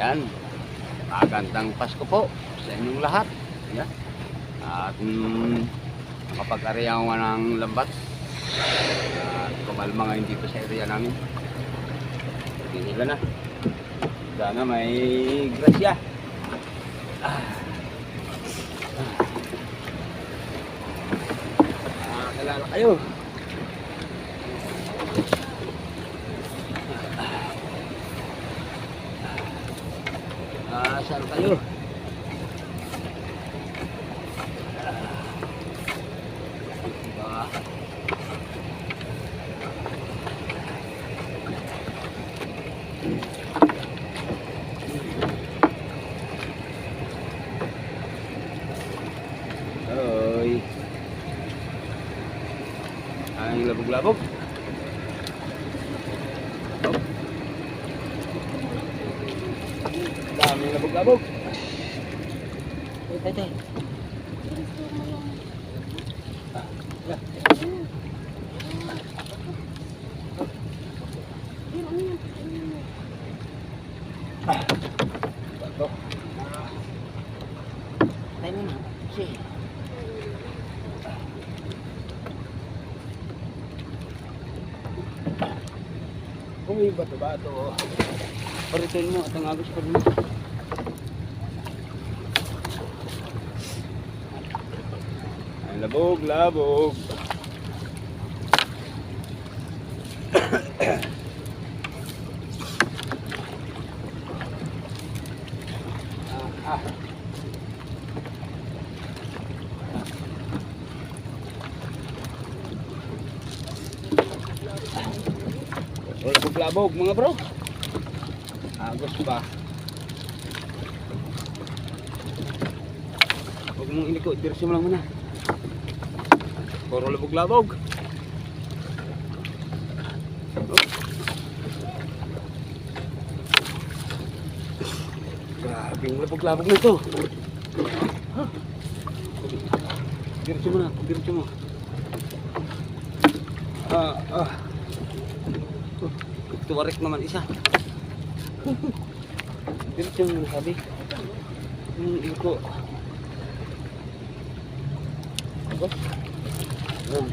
Yan. Magandang Pasko po sa inyong lahat. Yan. At mm, makapag-ariyaw nga ng lambat. At kumalma ngayon dito sa area namin. Tinila na. Sana may grasya. Ah. Ah, kalala kayo. Ah, saan kayo? Ah. Hoy. Ang labog-labog. Muna. Sige. Kung may bato-bato, paritin mo at ang agos pa rin. Labog, labog. ah, ah. Labog-labog mga bro. Agos ba? Huwag mong iliko, diretso mo lang muna. Puro labog-labog. Oh. Grabe yung labog-labog na ito. Huh? Diretso mo na, diretso mo. Ah, ah. Tuwarik naman isa. Diretso mo sabi. Yung iko. Yan.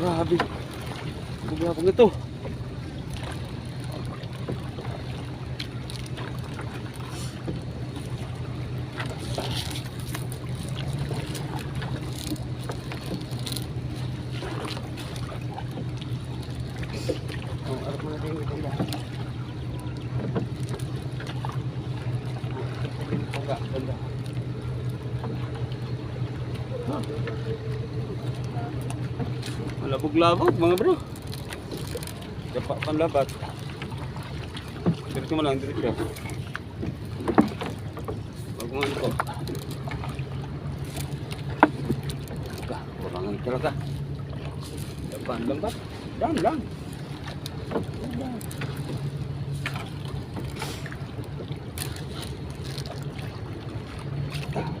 Grabe. Bugabong ito. Oh, arap mo natin yung itong Enggak, enggak. Malabog-labog mga bro. Dapat panlabat. Diretso mo lang, diretso. Huwag mo ano ko. Ka, talaga. Dapat lambat. Dam lang. Dam.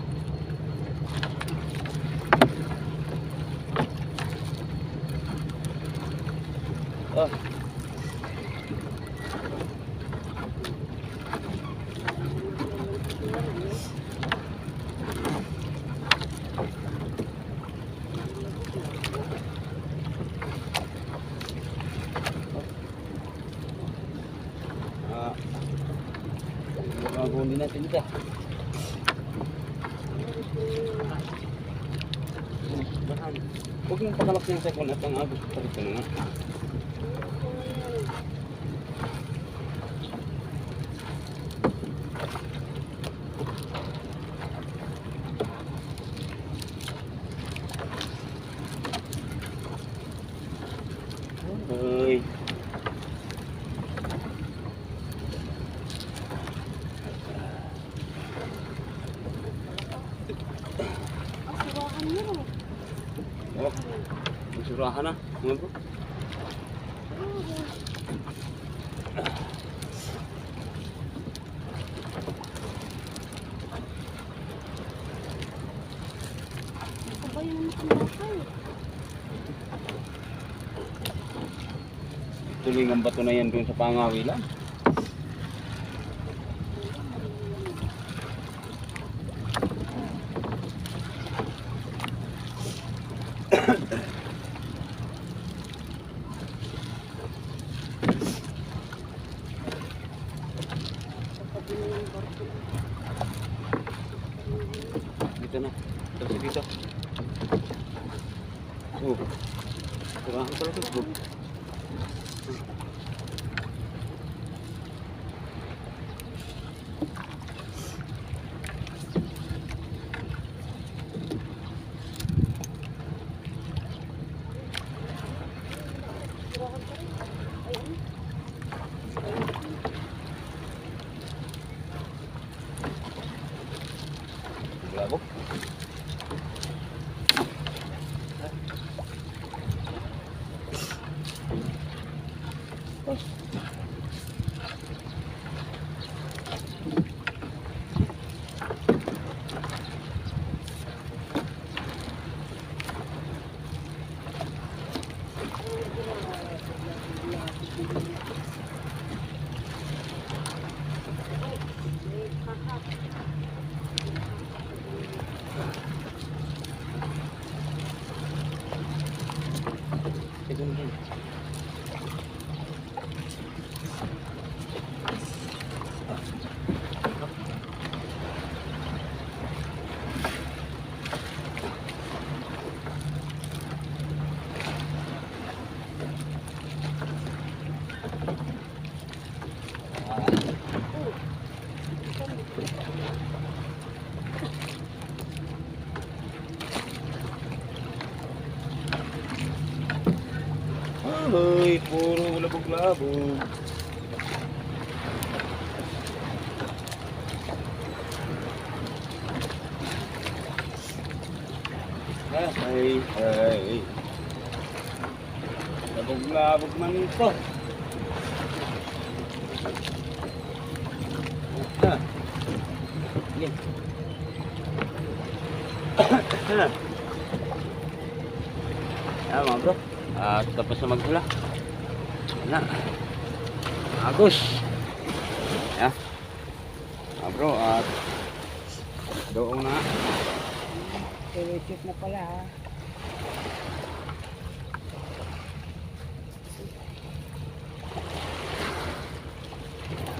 Oh. Ah. Gagawin din natin ito. Huwag mong pakalak yung second at ang agos pa rin na nga. Hoy. Oh, masurahan na. Mga bro. Ako yung nakambakal. Tuloy ang bato na yan doon sa pangawilan. Dito na. Dito dito. Oh. Kurang pala ito. Bravo. Segundo. Ay, puro labog-labog. Ay, ay. Labog-labog man ito. Sige. Tama bro. At tapos na maghula. Wala. Agos. Ya. Ah, bro, at doon na. Electric na pala ha.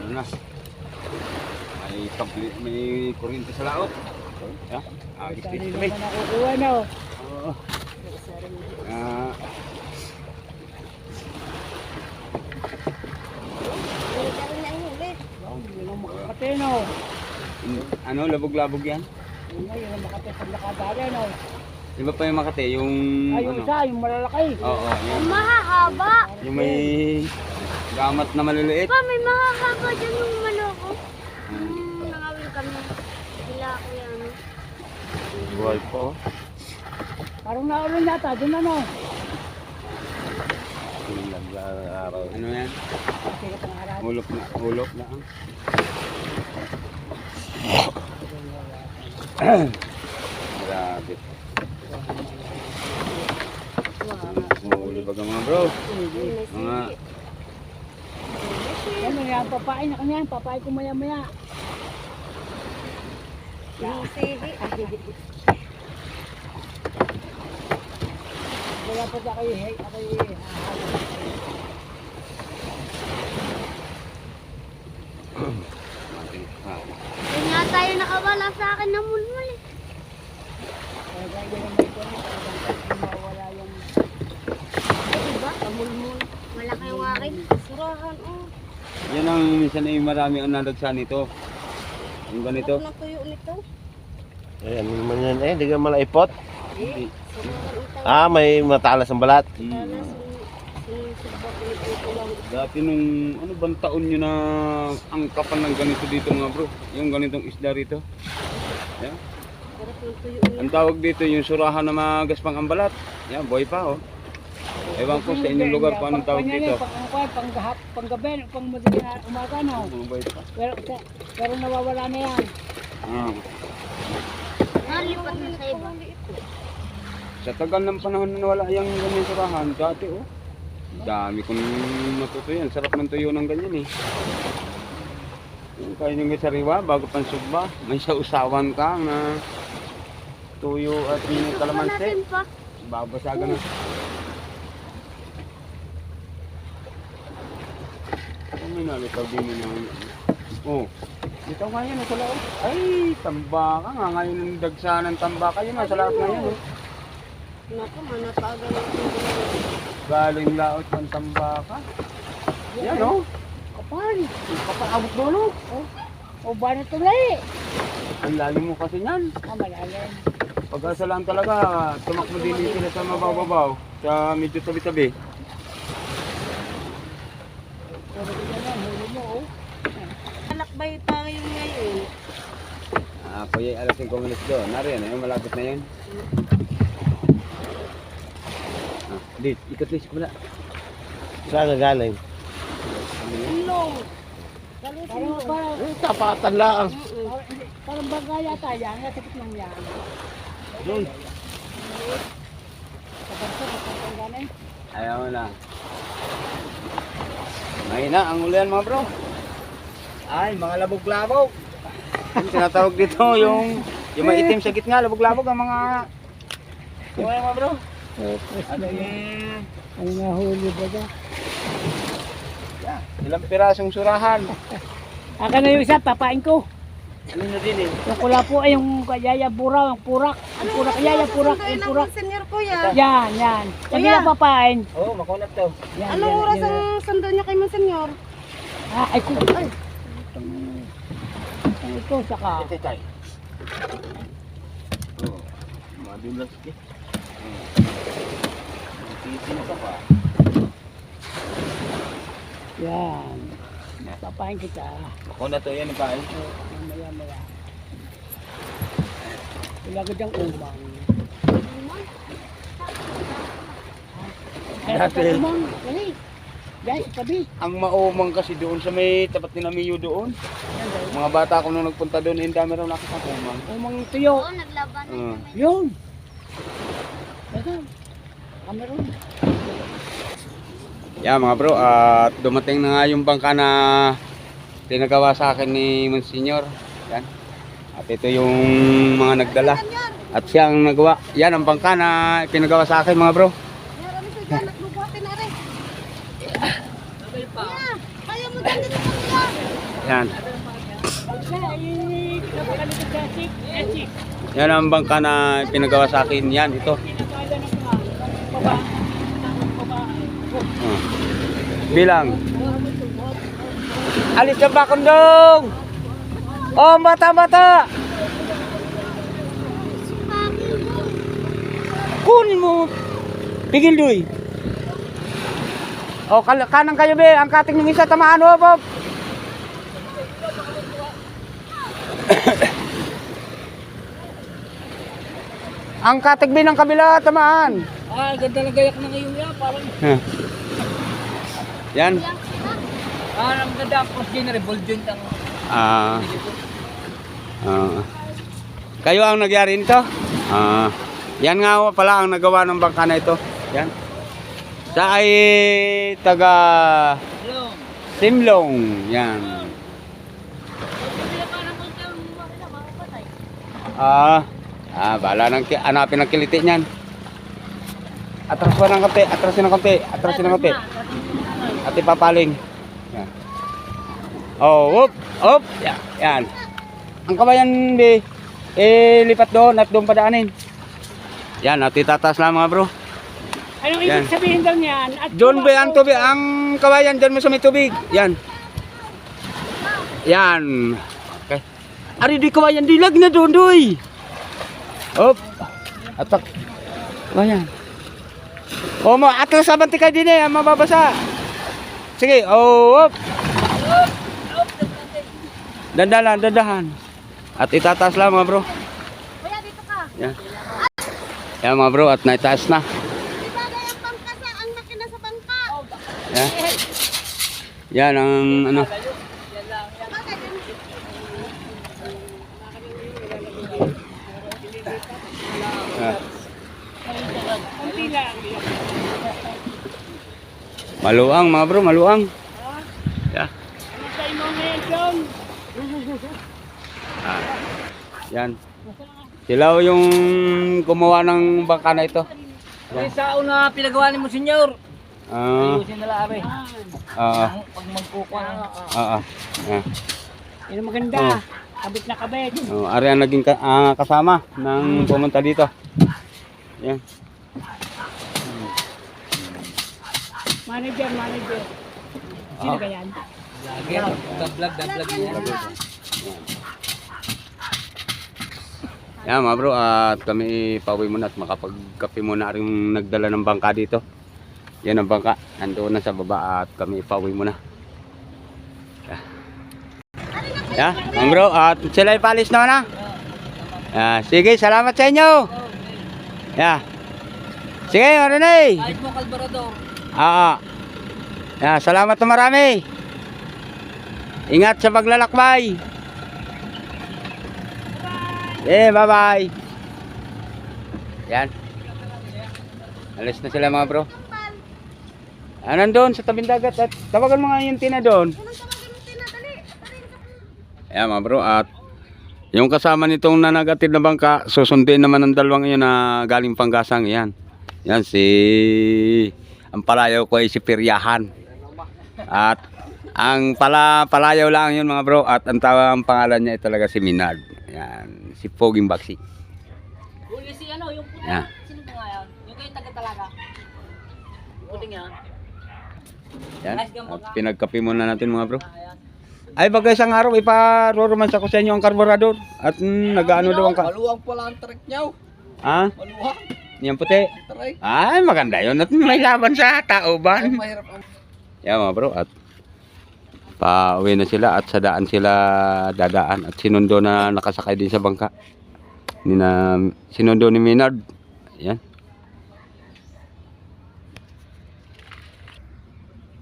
Ano na? May may kuryente sa laot. Ya. Ah, gipit kami. naman nakukuha no? Oo. Ah, Ulit ako na ulit. Oh, yun ang makakate no. in- ano, labog-labog yan? Yun nga, yun ang makate sa lakadaya no. Di ba pa yung makate? Yung, Ay, yung ano? isa, yung malalaki. Oo, yung, Ang mahahaba. yung may gamat na maliliit. Pa, may mahahaba dyan yung manoko. Ah, Hmm, nangawin kami. Sila ko yan. Buhay po. Parang naulan yata, dun ano. araw. Ano yan? Hulok na, hulok na. Grabe. Huli ba mga bro? Mga Ano yan, papain na kanya, papain ko maya maya. Wala pa sa kayo, hey, ako yung Yun nakawala sa akin ng mulmul eh. Diba? Malaki yung akin. Surahan oh. Yan ang minsan ay marami ang nalagsan nito. Yung ganito. Ano tuyo nito? Eh, ano naman yan eh, di ka malaipot. Hindi. Surahan ito. Ah, may matalas ang balat. Hmm. Dati nung ano bang taon nyo na ang kapal ng ganito dito mga bro? Yung ganitong isda rito. Tuyo Ang tawag dito yung surahan na magaspang ang balat. Yan, boy pa oh. Ewan ko sa inyong lugar kung anong tawag dito. Pang pang panggahap, panggabi, pang madaling na umaga no. Pa. Pero pero nawawala na yan. Ah. Nalipat na sa iba. Sa tagal ng panahon na wala yung ganyan surahan, dati oh. Dami kong matutuyan. Sarap ng tuyo ng ganyan eh. Yung kayo yung sariwa, bago pang sugba, may sausawan ka na tuyo at yung kalamansi. Babasagan na. Ano may nalitaw din mo ng... Oh, dito nga yan, nasa laot. Ay, tambaka nga. Ngayon ang dagsa ng tambaka yun, nasa laot na yun. Oh. Naku, manatagal ang Galing laot ng tambaka. Yan oh. Kapal. Kapakabot dulo. O ba na tuloy? Ang lalim mo kasi niyan. Ah, malalim. Pag-asa lang talaga, tumakbo din din sila sa mababaw. Sa medyo tabi-tabi. Mo, oh. Pa yung ngayon. Ah, kuya, alas 5 minutes doon. Nariyan, eh, malapit na yun. Dit, ikot lis ko na. Saan ka galing? Ilong. Parang, parang, Eh, tapatan lang. parang baga yata yan. Nasakit lang yan. Doon. Ayaw mo na. Mahina ang ulian mga bro. Ay, mga labog-labog. Yung tinatawag dito yung yung may itim sa gitna, labog-labog ang mga yung mga bro. Ano yung Ano nga huli ba dyan? yeah, ilang pirasong surahan. Aka na yung isa, papain ko. Ano na din eh. Yung kula po ay yung yaya pura, yung purak. Yung purak, yaya purak, yung purak. Senyor kuya. Yan, yan. Pag Kuya. nila papain. Oo, oh, makunat to. Yan, Anong yan, oras yan. ang sundo niya kay Monsenyor? Ah, ay, kung, ay. Ito, saka. Ito tayo. Oo. Madulas eh. Yan. Papain kita. Makunat to yan, kain. Maya, maya. Wala ka diyang umang. Dati. Umang, dali. Dali, tabi. Ang maumang kasi doon sa may tapat ni Namiyo doon. Mga bata ko nung nagpunta doon, eh, ang dami raw nakita ko umang. Umang tuyo. Oo, naglaban Oo. Yun. Yeah mga bro, at dumating na nga yung bangka na pinagawa sa akin ni Monsignor. Yan. At ito yung mga nagdala. At siya ang nagawa. Yan ang bangka na pinagawa sa akin mga bro. Yan. Yan ang bangka na pinagawa sa akin. Yan, ito. Bilang. Alis ka ba kondong? Oh, bata bata. Kunin mo. Pigil doy. Oh, kal- kanang kayo be, ang kating ng isa tamaan ho, Bob. ang katig be ng kabila tamaan. Ah, ganda ng gayak na ngayon yan. Parang, Huh. Yan. ah, ang ganda. Cross general, ball joint ang Ah. Ah. kayo ang nagyari nito? Ah. yan nga pala ang nagawa ng bangka na ito. Yan. Sa ay taga. Simlong. Yan. Ah. Ah, bala nang hanapin ang kiliti niyan. Atras pa ng konti, atrasin ng konti, atrasin ng konti. At ipapaling. Yan. Oh, whoop, whoop. Yan. Yan. Ang kabayan, be, eh, lipat doon at doon padaanin. Yan, at itataas lang mga bro. Anong Yan. ibig sabihin daw niyan? At Doon be, ang tubig, ang kabayan, dyan mo sa may tubig. Yan. Yan. Okay. Ari, di kabayan, dilag na doon, doy. Hop. Atak. Kabayan. O, mo, atlas abanti kayo din eh, mababasa. Sige, oh, hop. Dandahan, dandahan. At itataas lang mga bro. Kuya, dito ka. Yan. Yan mga bro, at naitaas na. Yan. Yan ang ano. Bakit? Ah. Maluang mga bro, maluang. Yeah. Ah, yan. Sila yung gumawa ng bangka na ito. Ay, sa una pinagawa ni mo, senyor. Ah, Ayusin na labi. ah, Pag magkukuha na. ah, ah. ah. Yan ang maganda. Oh. Kabit na kabit. Oh, ari ang naging ka- ah, kasama ng pumunta dito. Yan. Manager, manager. Sino ba yan? Vlogger. Vlog, vlog niya. Yan mga bro, at kami pauwi muna at makapagkape muna rin nagdala ng bangka dito. Yan ang bangka, nandoon na sa baba at kami pauwi muna. Yeah, mga bro, at sila ipalis na na. Ah, sige, salamat sa inyo. Yeah. Sige, Marinay. Ayos mo, Calvarador. Ah. Yeah, salamat na marami. Ingat sa paglalakbay. Eh, bye-bye. Yan. Alis na sila mga bro. Ah, nandun sa tabing dagat at tawagan mo nga yung tina doon. Ayan mga bro at yung kasama nitong nanagatid na bangka, susundin naman ng dalawang yun na galing Panggasang. Yan. Yan si ang palayaw ko ay si Piryahan. At ang pala palayaw lang yun mga bro at ang tawang pangalan niya ay talaga si Minard. Yan, si Poging Baksi. Huli si ano, yung puti. Yan. Sino ba nga yan? Yung kayo taga talaga. Yung puting yan. Yan. At pinagkape muna natin mga bro. Ay bagay isang araw iparoromansa ko sa inyo ang karburador at mm, nag-ano daw ang ka. Maluwang pala ang trek niyaw. Ha? Maluwang. Yan puti. Taray. Ay maganda yun at may laban sa tauban. Mahirap ang... Yan mga bro at pauwi na sila at sa daan sila dadaan at sinundo na nakasakay din sa bangka. Ni na sinundo ni Minard. Yan.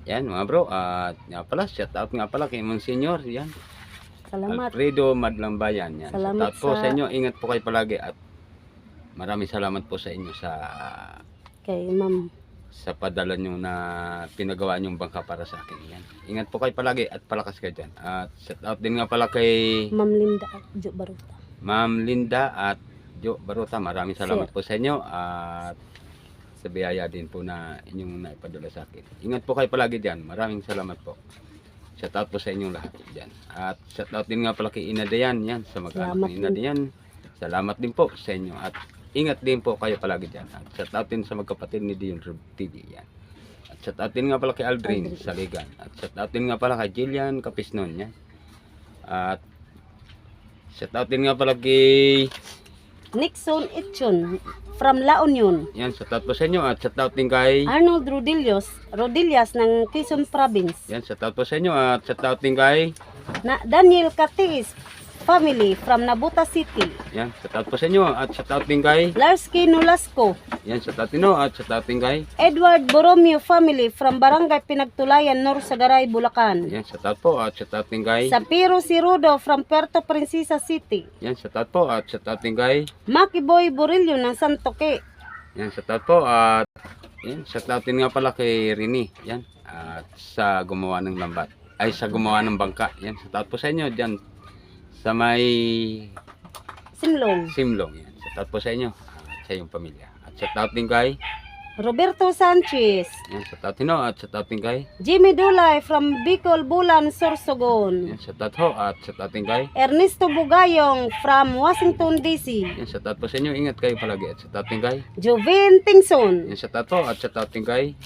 Yan mga bro at nga pala shout out nga pala kay Monsignor yan. Salamat. Alfredo Madlambayan yan. Salamat shout out po sa- sa inyo. Ingat po kayo palagi at maraming salamat po sa inyo sa Kay ma'am. sa padala nyo na pinagawa nyong bangka para sa akin. Yan. Ingat po kayo palagi at palakas kayo dyan. At shout out din nga pala kay Ma'am Linda at Jo Baruta. Ma'am Linda at Jo Baruta. Maraming salamat po sa inyo at sa biyaya din po na inyong naipadala sa akin. Ingat po kayo palagi dyan. Maraming salamat po. Shout out po sa inyong lahat dyan. At shout out din nga pala kay Ina Dayan yan sa mag-anak ni Ina. Dayan. Salamat din po sa inyo at ingat din po kayo palagi dyan. At shout out din sa magkapatid ni Dion TV yan. At shout out din nga pala kay Aldrin Aldrin. Saligan. At shout out din nga pala kay Jillian Capisnon yan. At shout out din nga pala kay Nixon Itchon from La Union. yan shout out po sa inyo at shout out din kay Arnold Rodillos, Rodillas ng Quezon Province. yan shout out po sa inyo at shout out din kay Na Daniel Catis family from Nabuta City. yan shout out po sa inyo at shout out din kay Larsky Nolasco, yan shout out at shout out din kay Edward Boromeo family from Barangay Pinagtulayan, Nor Sagaray, Bulacan. yan shout out po at shout out din kay Sapiro Sirudo from Puerto Princesa City. yan shout out po at shout out din kay Maki Boy Borillo ng Santoque. Yan, shout out po at yan, shout out din nga pala kay Rini. Yan, at sa gumawa ng lambat. Ay, sa gumawa ng bangka. Yan, shout out po sa inyo dyan sa may Simlong. Simlong. Yan, shout out po sa inyo at sa iyong pamilya. At shout out din kay Roberto Sanchez. yan, shout out din ho, at shout out din kay Jimmy Dulay from Bicol, Bulan, Sorsogon. yan, shout out ho, at shout out din kay Ernesto Bugayong from Washington, D.C. yan, shout out po sa inyo. Ingat kayo palagi at shout out din kay Joven Tingson. yan, shout out po at shout out din kay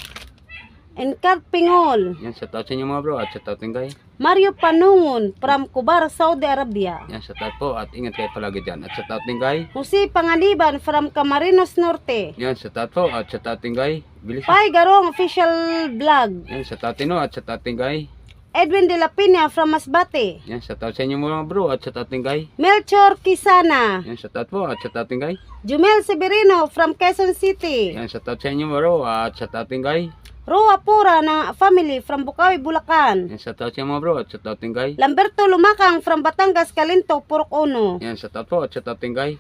Encar Pingol. yan, shout out sa inyo mga bro at shout out din kay Mario Panungon from Kubar, Saudi Arabia. yan, shout out po at ingat kayo palagi dyan. At shout out din kay Jose Pangaliban from Camarines Norte. Yan, sa tato at sa tating guy. Bilis. Pai Garong Official Vlog. Yan, sa tatino at sa tating guy. Edwin De La Pina from Masbate. Yan, sa tato sa inyo mga bro at sa tating guy. Melchor Kisana. Yan, sa tato at sa tating guy. Jumel Severino from Quezon City. Yan, sa tato sa inyo bro at sa tating guy. Roa Pura na family from Bukawi, Bulacan. Yan, tato sa inyo mga bro sa tating guy. Lamberto Lumakang from Batangas, Calinto, Purok Uno. Yan, sa tato at sa tating guy.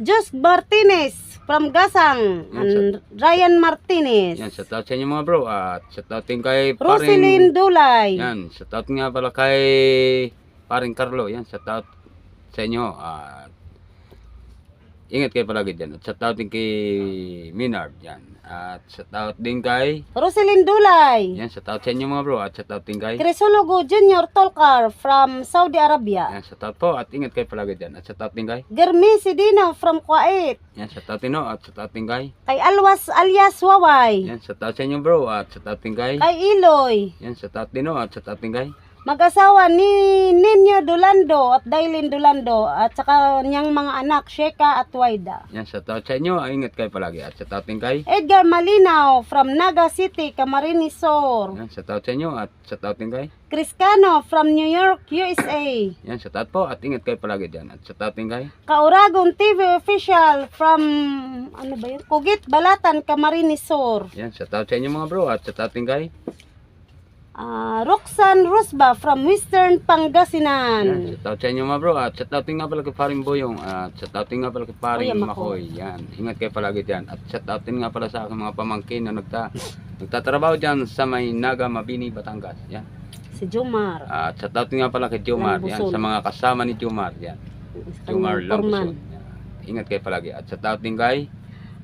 Jos Martinez from Gasang. Yan, And Ryan Martinez. Yan, shout out sa inyo mga bro. At shout out din kay Roselyn Dulay. Yan, shout out nga pala kay paring Carlo. Yan, shout out sa inyo. At ingat kayo palagi dyan. At shout out din kay Minard. Yan. At shout out din kay Roselyn Dulay. yan, shout out sa inyo mga bro. At shout out din kay Crisologo Junior Tolkar from Saudi Arabia. yan, shout out po. At ingat kayo palagi dyan. At shout out din kay Germi Sidino from Kuwait. yan, shout out din no. At shout out din kay Kay Alwas alias Waway. yan, shout out sa inyo bro. At shout out din kay Kay Iloy. yan, shout out din no. At shout out din kay Mag-asawa ni Ninyo Dulando at Dailin Dulando at saka niyang mga anak Sheka at Waida. yan, shout out sa inyo. Ingat kayo palagi. At out din kay Edgar Malinaw from Naga City, Camarines Sur. yan, shout out sa inyo. At out din kay Chris Cano from New York, USA. yan, shout out po. At ingat kayo palagi dyan. At out din kay Kauragon TV official from ano ba yun? Kugit Balatan, Camarines Sur. Yan, shout out sa inyo mga bro at out din kay. Ah, Roxanne Rosba from Western Yan, Pangasinan. shout out sa inyo mga bro at shout out nga pala kay Paring Boyong at shout out nga pala kay Paring Kuya Makoy. Yan, ingat kayo palagi dyan. At shout out nga pala sa aking mga pamangkin na nagta nagtatrabaho dyan sa may Naga, Mabini, Batangas. Yan. Si Jomar. At shout out nga pala kay Jomar. Yan, Yan, sa mga kasama ni Jomar. Yan, Jomar. Yan. Ingat kayo palagi. At shout out din kay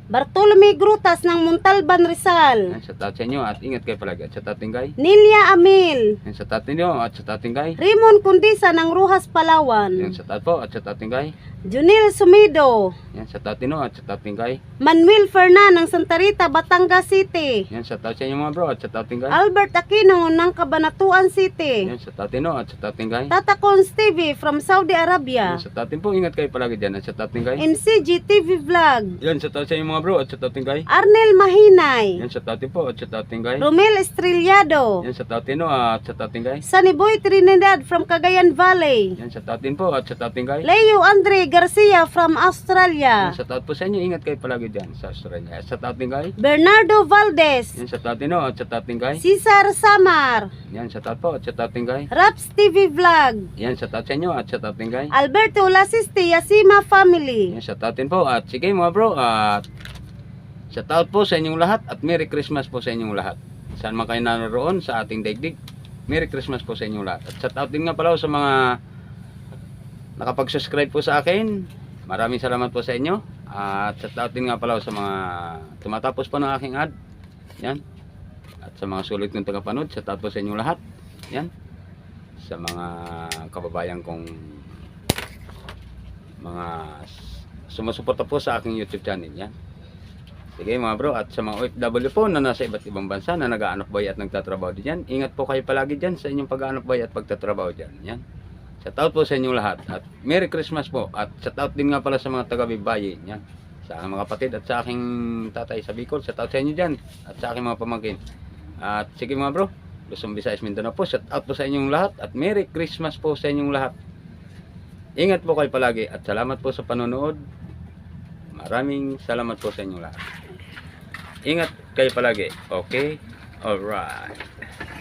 Bartolome Grutas ng Montalban Rizal. yan, shout out sa inyo at ingat kayo palagi. At shout out din kay Nilia Amil. yan, shout out din nyo at shout out din kay Raymond Kundisa ng Ruhas, yan, Palawan. shout out po at shout out din kay Junil Sumido. Yan, shout out din no at shout out din kay Manuel Fernan ng Santa Rita, Batangas City. Yan, shout out sa inyo mga bro at shout out din kay. Albert Aquino ng Cabanatuan City. Yan, shout out din no at shout out din kay. Tata Cons TV from Saudi Yan, Arabia. shout out din po. Ingat kayo palagi dyan at shout out din kay. MCG TV Vlog. Yan, shout out sa inyo mga bro at shout out din kay. Arnel Mahinay. Yan, shout out din po at shout out din kay. Romel Estrellado. Yan, shout out din no at shout out din kay. Sunny Boy Trinidad from Cagayan Valley. Yan, shout out din po at shout out din kay. Leo Andre Garcia from Yan, Australia. shout out po sa inyo. Ingat kayo palagi dyan sa Australia. Shout out din kay. Bernardo Valdez. Yan, shout out din at shout out din kay. Cesar Samar. Yan, shout out po shout out din kay. Raps TV Vlog. Yan, shout out sa inyo at shout out din kay. Alberto Lasiste Yasima Family. Yan, shout out din po. At sige mga bro, at shout out po sa inyong lahat at Merry Christmas po sa inyong lahat. Saan man kayo naroon sa ating daigdig, Merry Christmas po sa inyong lahat. At shout out din nga pala sa mga nakapag-subscribe po sa akin. Maraming salamat po sa inyo. At shout out din nga pala sa mga tumatapos po ng aking ad. Yan. At sa mga sulit kong tagapanood, shout out po sa inyong lahat. Yan. Sa mga kababayan kong mga sumusuporta po sa aking YouTube channel yan. Sige mga bro, at sa mga OFW po na nasa iba't ibang bansa na nag-aanap buhay at nagtatrabaho din yan, ingat po kayo palagi dyan sa inyong pag-aanap buhay at pagtatrabaho dyan. Yan. Shout out po sa inyong lahat at Merry Christmas po at shout out din nga pala sa mga taga-Bibayi yan. Sa mga kapatid at sa aking tatay sa Bicol, shout out sa inyo dyan at sa aking mga pamangkin. At sige mga bro, Luzon, Visayas, Mindanao po, shout out po sa inyong lahat at Merry Christmas po sa inyong lahat. Ingat po kayo palagi at salamat po sa panonood. Maraming salamat po sa inyong lahat. Ingat kayo palagi. Okay? Alright.